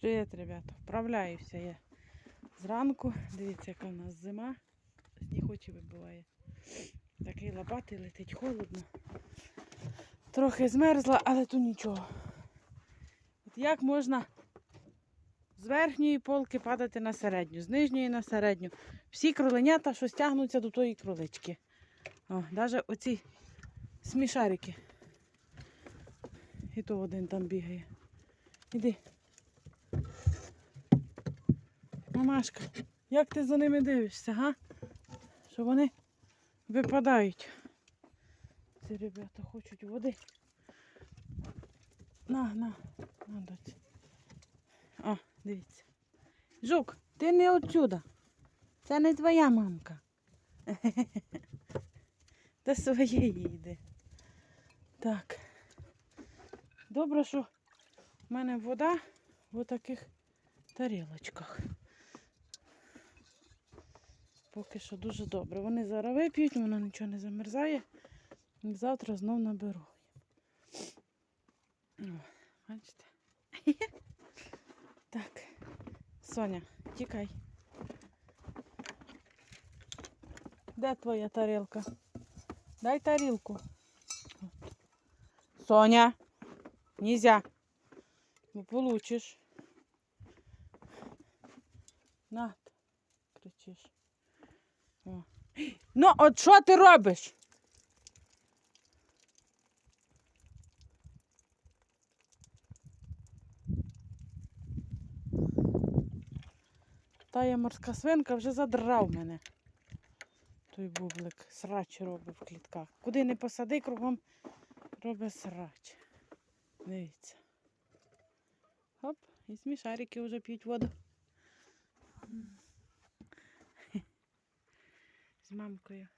Привіт, ребята. Вправляюся я зранку. Дивіться, яка в нас зима. Сніг очі вибиває. Такий лопатий летить холодно. Трохи змерзла, але то нічого. От як можна з верхньої полки падати на середню, з нижньої на середню. Всі кроленята, що стягнуться до тої кролички. О, навіть оці смішарики. І то один там бігає. Іди. Мамашка, як ти за ними дивишся, га? Що вони випадають. Ці ребята хочуть води. На, на, на, доці. О, дивіться. Жук, ти не отсюда. Це не твоя мамка. До своєї йде. Так. Добре, що в мене вода в таких тарілочках. Поки що дуже добре. Вони зараз вип'ють, воно нічого не замерзає. Завтра знов наберу. Бачите? Так. Соня, тікай. Де твоя тарілка? Дай тарілку. Соня, нельзя. Не получиш. На, кричиш. О. Ну, от що ти робиш? Тая морська свинка вже задрав мене. Той бублик срач робить в клітках. Куди не посади, кругом робить срач. Дивіться. Хоп, і смішарики вже п'ють воду. З мамкою.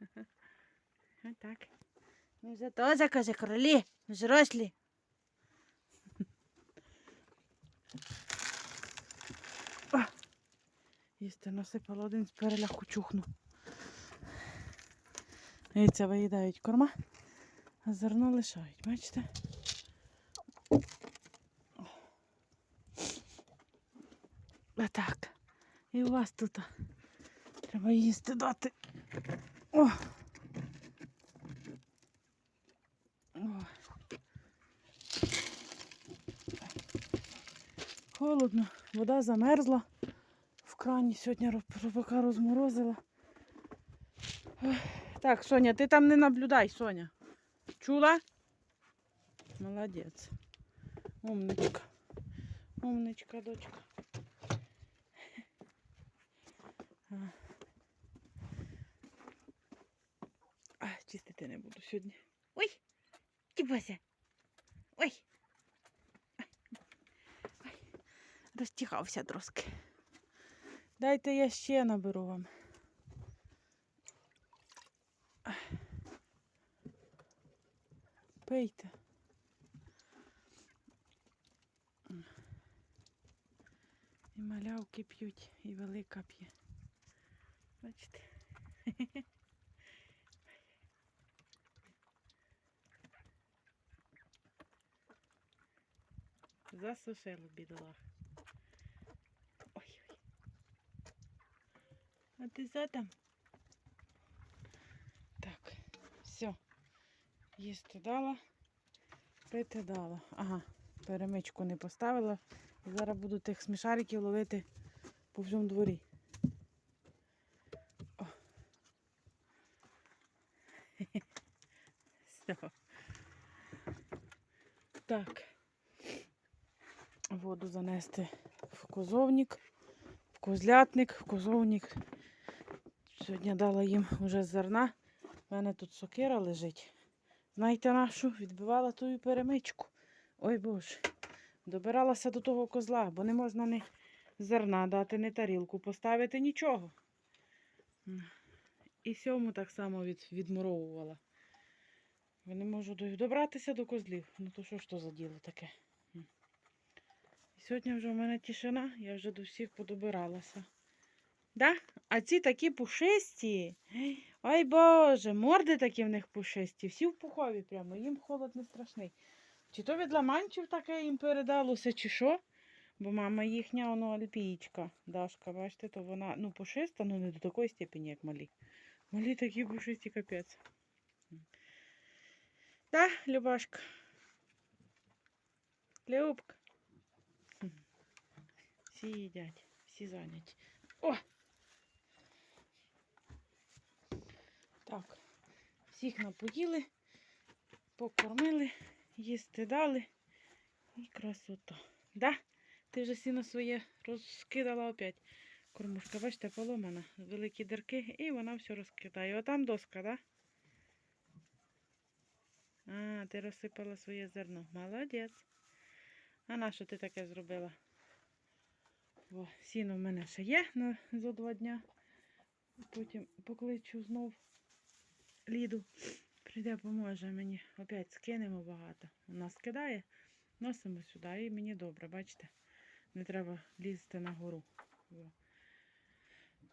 Бачите? Отак. Ми вже теж, каже, кролі, взрослі. О, Їсти насипала один з переляку чухну. Яйця виїдають корма, а зерно лишають, бачите? Отак. І у вас тут треба їсти дати. О! О. Холодно, вода замерзла. В крані сьогодні поки розморозила. Так, Соня, ти там не наблюдай, Соня. Чула? Молодець. Умничка. Умничка, дочка. А. Чистити не буду сьогодні. Ой! Тібася! Ой! Ой. Ой. Розтягався трошки. Дайте я ще наберу вам. Пийте. І малявки п'ють, і велика п'є. Бачите? Засушило бідолах. Ой-ой. А ти за там? Так, все. Їсти дала, пити дала. Ага, перемичку не поставила. Зараз буду тих смішариків ловити по всьому дворі. О. Все. Так. Воду занести в козовник, в козлятник, в козовник. Сьогодні дала їм уже зерна. У мене тут сокира лежить. Знаєте нашу? Відбивала ту перемичку. Ой Боже. Добиралася до того козла, бо не можна ні зерна дати, ні тарілку поставити, нічого. І сьому так само від, відмуровувала. Бо не можу добратися до козлів. Ну то що ж то за діло таке? І сьогодні вже в мене тишина, я вже до всіх подобиралася. Да? А ці такі пушисті. Ой Боже, морди такі в них пушисті. Всі в пухові прямо, їм холод не страшний. Чи то від ламанчів таке їм передалося, чи що? Бо мама їхня, воно альпійчка, Дашка, бачите, то вона ну, пушиста, ну не до такої степені, як малі. Малі такі пушисті капець. Да, Любашка? Любка. Всі їдять, всі зайняті. О! Так, всіх напоїли, покормили, їсти дали. І красота. Да? Ти вже сіно своє розкидала опять. Кормушка, бачите, поломана. Великі дірки, і вона все розкидає. Отам доска, да? А, ти розсипала своє зерно. Молодець. А на що ти таке зробила? О, сіно в мене ще є на, за два дня. Потім покличу знов Ліду. Прийде, поможе мені. Опять скинемо багато. Вона скидає, носимо сюди і мені добре, бачите? Не треба лізти на гору.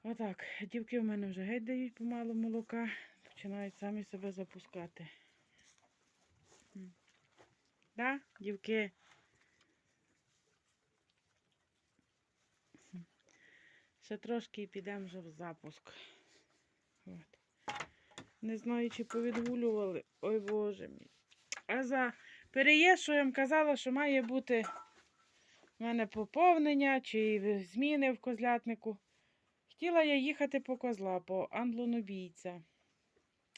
Отак. Дівки в мене вже геть дають помалу молока, починають самі себе запускати. Да, дівки? Ще трошки і підемо вже в запуск. От. Не знаю, чи повідгулювали. Ой Боже мій. А за переїзд, що я вам казала, що має бути в мене поповнення чи зміни в козлятнику. Хотіла я їхати по козла, по англонобійця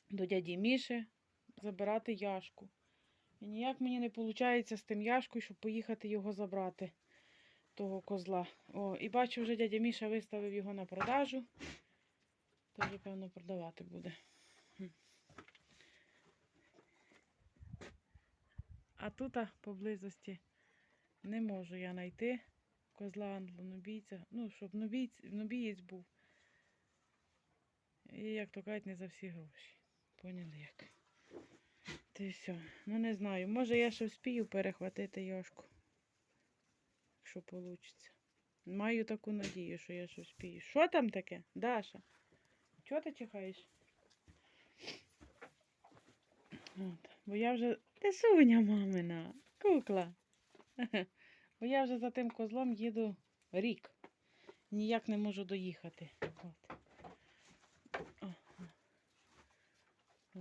до дяді Міші забирати яшку. І ніяк мені не виходить з тим яшкою, щоб поїхати його забрати, того козла. О, і бачу, вже дядя Міша виставив його на продажу. Тож, певно, продавати буде. А тут поблизості не можу я знайти козла англонобійця. Ну, щоб нобійць, нобієць був. І, як то кажуть, не за всі гроші. Поняли як? Й все. Ну не знаю. Може я ще вспію перехватити Йошку. Якщо вийде. Маю таку надію, що я ще вспію. Що там таке, Даша? Чого ти чихаєш? От. Бо я вже. Ти суня мамина, кукла. Бо я вже за тим козлом їду рік. Ніяк не можу доїхати. От. О, о.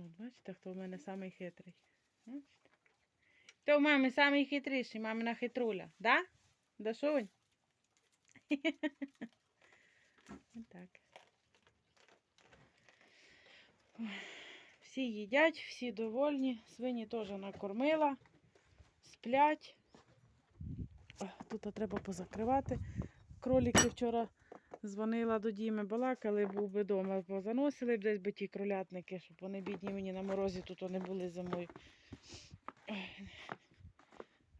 От, бачите, хто в мене самий хитрий. Бачите? Хто в мами самий хитріший, мамина хитруля, да? Дашунь? Отак. Ой, Всі їдять, всі довольні. Свині теж накормила, сплять. Тут треба позакривати. Кроліки вчора дзвонила до Діми, балакали, був би вдома, позаносили б десь би ті кролятники, щоб вони бідні мені на морозі тут не були зимою.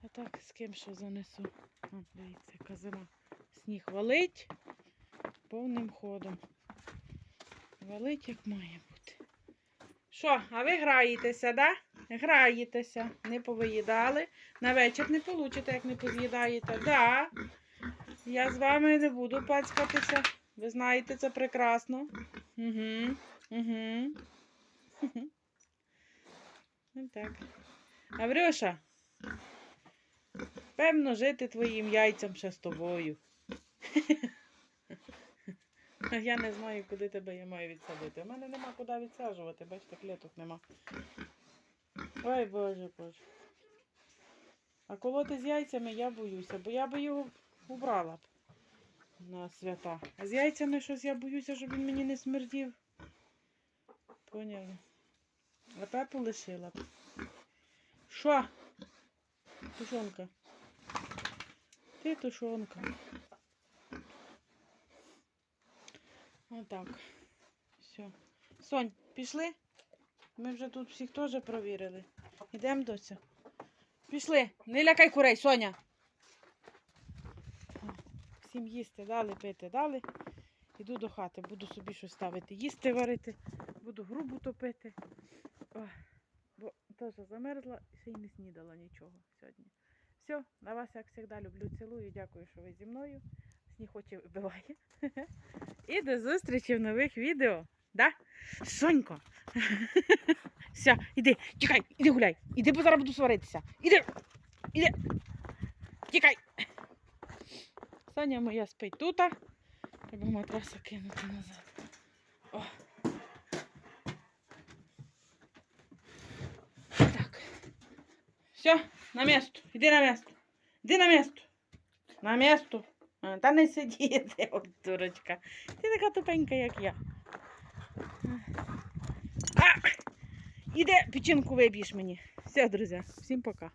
А так з ким що занесу? О, дивіться, яка зима. Сніг валить повним ходом. Валить як має бути. Що, а ви граєтеся, да? Граєтеся. Не повиїдали. На вечір не получите, як не поз'їдаєте. Да. Я з вами не буду пацькатися. Ви знаєте, це прекрасно. Угу. Угу. Так. Гаврюша, певно, жити твоїм яйцям ще з тобою. Я не знаю, куди тебе я маю відсадити. У мене нема куди відсаджувати, бачите, клеток нема. Ой, боже, боже. А колоти з яйцями я боюся, бо я би його убрала б на свята. А з яйцями щось я боюся, щоб він мені не смердів. Поняли? А пепу лишила б. Що? Тушонка. Ти тушонка. Отак. Все. Сонь, пішли? Ми вже тут всіх теж провірили. Ідемо доця. Пішли. Не лякай курей, Соня. О, Всім їсти дали, пити дали. Іду до хати, буду собі щось ставити, їсти варити, буду грубу топити. Ой, бо теж замерзла і ще й не снідала нічого сьогодні. Все, на вас, як завжди, люблю, цілую. Дякую, що ви зі мною. Сніг очі вибиває. І до зустрічі в нових відео. Да? Сонько. Все, іди, тікай, іди гуляй. Іди, бо зараз буду сваритися. Іди. Іди. Тікай. Саня моя спить тут. Треба матраса кинути назад. О. Так. Все, на місто. Іди на місто. Іди на місто. На місто. Та не сидіти, от дурочка. Ти така тупенька, як я. А! Іде, печінку виб'єш мені. Все, друзі, всім пока.